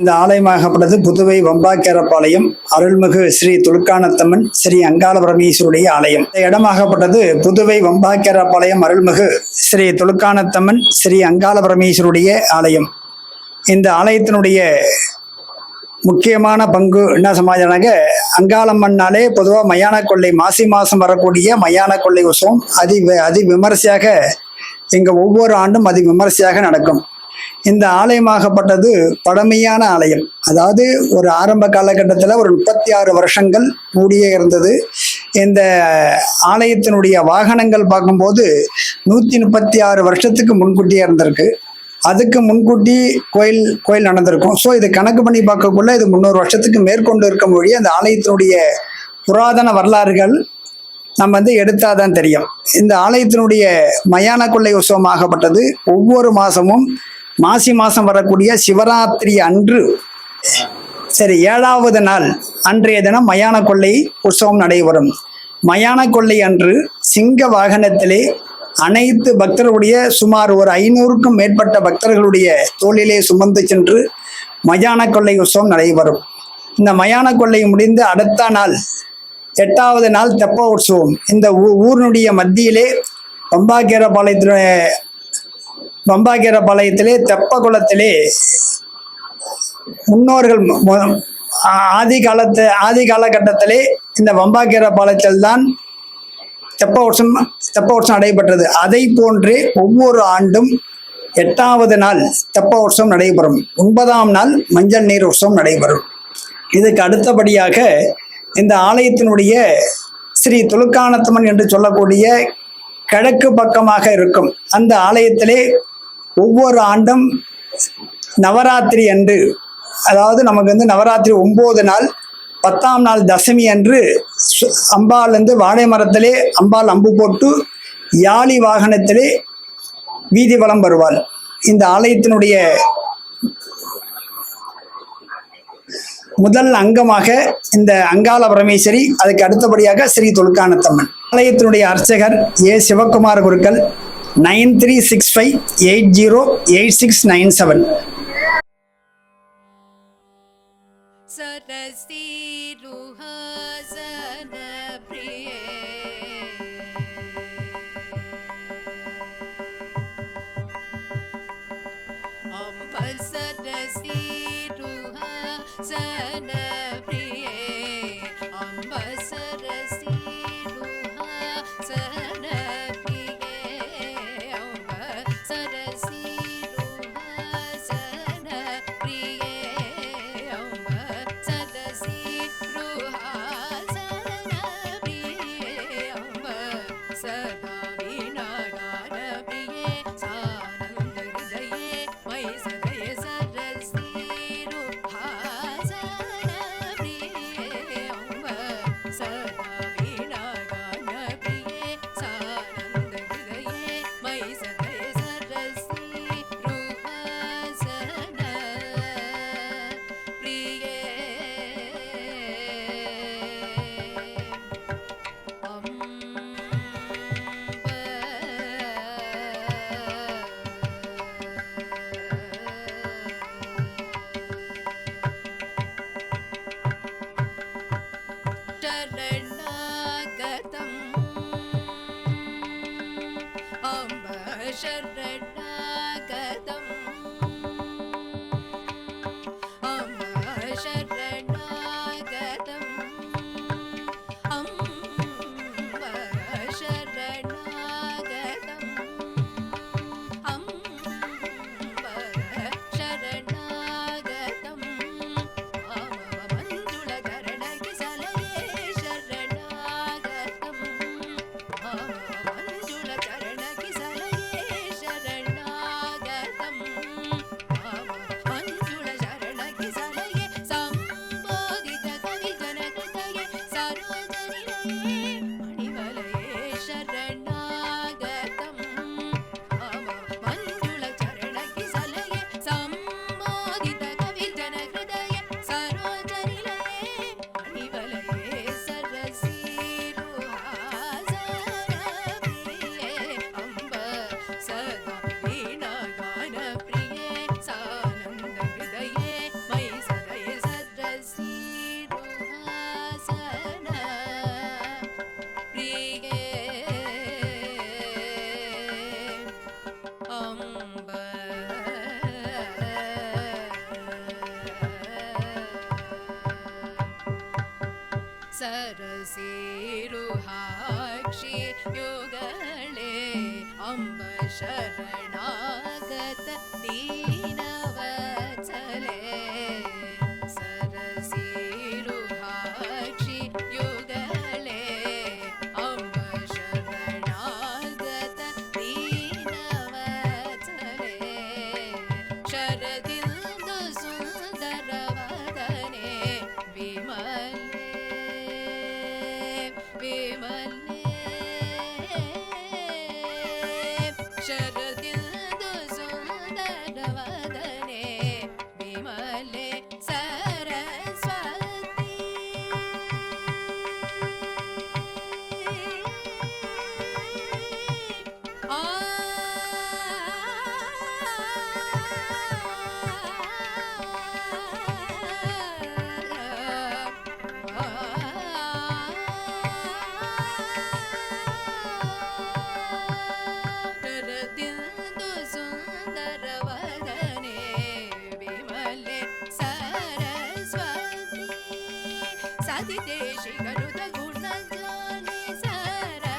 இந்த ஆலயமாகப்பட்டது புதுவை வம்பாக்கேரப்பாளையம் அருள்மிகு ஸ்ரீ துலுக்கானத்தம்மன் ஸ்ரீ அங்காளபரமேஸ்வருடைய ஆலயம். இந்த இடமாகப்பட்டது புதுவை வம்பாக்கேரப்பாளையம் அருள்மிகு ஸ்ரீ துலுக்கானத்தம்மன் ஸ்ரீ அங்காளபரமேஸ்வருடைய ஆலயம். இந்த ஆலயத்தினுடைய முக்கியமான பங்கு என்ன சமாஜனாக அங்காளம்மன்னாலே பொதுவாக மயான கொள்ளை மாசி மாதம் வரக்கூடிய மயான கொள்ளை உற்சவம் அதி அதி விமரிசையாக இங்கே ஒவ்வொரு ஆண்டும் அதி விமரிசையாக நடக்கும். இந்த ஆலயமாகப்பட்டது பழமையான ஆலயம். அதாவது ஒரு ஆரம்ப காலகட்டத்தில் ஒரு முப்பத்தி ஆறு வருஷங்கள் மூடியே இருந்தது. இந்த ஆலயத்தினுடைய வாகனங்கள் பார்க்கும்போது நூற்றி முப்பத்தி ஆறு வருஷத்துக்கு முன்கூட்டியே இருந்திருக்கு. அதுக்கு முன்கூட்டி கோயில் கோயில் நடந்திருக்கும். ஸோ இது கணக்கு பண்ணி பார்க்கக்குள்ள இது முந்நூறு வருஷத்துக்கு மேற்கொண்டு இருக்க மொழி அந்த ஆலயத்தினுடைய புராதன வரலாறுகள் நம்ம வந்து எடுத்தாதான் தெரியும். இந்த ஆலயத்தினுடைய மயான கொள்ளை உற்சவமாகப்பட்டது ஒவ்வொரு மாதமும் மாசி மாதம் வரக்கூடிய சிவராத்திரி அன்று சரி ஏழாவது நாள் அன்றைய தினம் மயான கொள்ளை உற்சவம் நடைபெறும். மயான கொள்ளை அன்று சிங்க வாகனத்திலே அனைத்து பக்தர்களுடைய சுமார் ஒரு ஐநூறுக்கும் மேற்பட்ட பக்தர்களுடைய தோளிலே சுமந்து சென்று மயான கொள்ளை உற்சவம் நடைபெறும். இந்த மயான கொள்ளை முடிந்து அடுத்த நாள் எட்டாவது நாள் தெப்ப உற்சவம். இந்த ஊ- ஊரினுடைய மத்தியிலே பம்பாக்கேரபாளையத்தினுடைய பம்பாக்கீரபாளையத்திலே தெப்ப குளத்திலே முன்னோர்கள் ஆதி காலத்து ஆதி காலகட்டத்திலே இந்த வம்பாக்கீரபாளையத்தில் தான் தெப்ப வருஷம் தெப்ப வருஷம் நடைபெற்றது. அதை போன்றே ஒவ்வொரு ஆண்டும் எட்டாவது நாள் தெப்ப வருஷம் நடைபெறும். ஒன்பதாம் நாள் மஞ்சள் நீர் உற்சவம் நடைபெறும். இதுக்கு அடுத்தபடியாக இந்த ஆலயத்தினுடைய ஸ்ரீ துலுக்கானத்தமன் என்று சொல்லக்கூடிய கிழக்கு பக்கமாக இருக்கும். அந்த ஆலயத்திலே ஒவ்வொரு ஆண்டும் நவராத்திரி அன்று அதாவது நமக்கு வந்து நவராத்திரி ஒம்பது நாள் பத்தாம் நாள் தசமி அன்று சு- அம்பாள் வந்து வாழை மரத்திலே அம்பாள் அம்பு போட்டு யாழி வாகனத்திலே வீதி வளம் வருவாள். இந்த ஆலயத்தினுடைய முதல் அங்கமாக இந்த அங்காள பரமேஸ்வரி அதுக்கு அடுத்தபடியாக ஸ்ரீ துலுக்கானத்தம்மன் ஆலயத்தினுடைய அர்ச்சகர் A Sivakumar Gurukkal nine three six five eight zero eight six nine seven Saraswati रुहा सन प्रिये शरणागतम् अम्ब शरणागतम् गुहाक्षि युगले अम्ब शरण live, share देशि गरु गुर् ज्ञाने सारा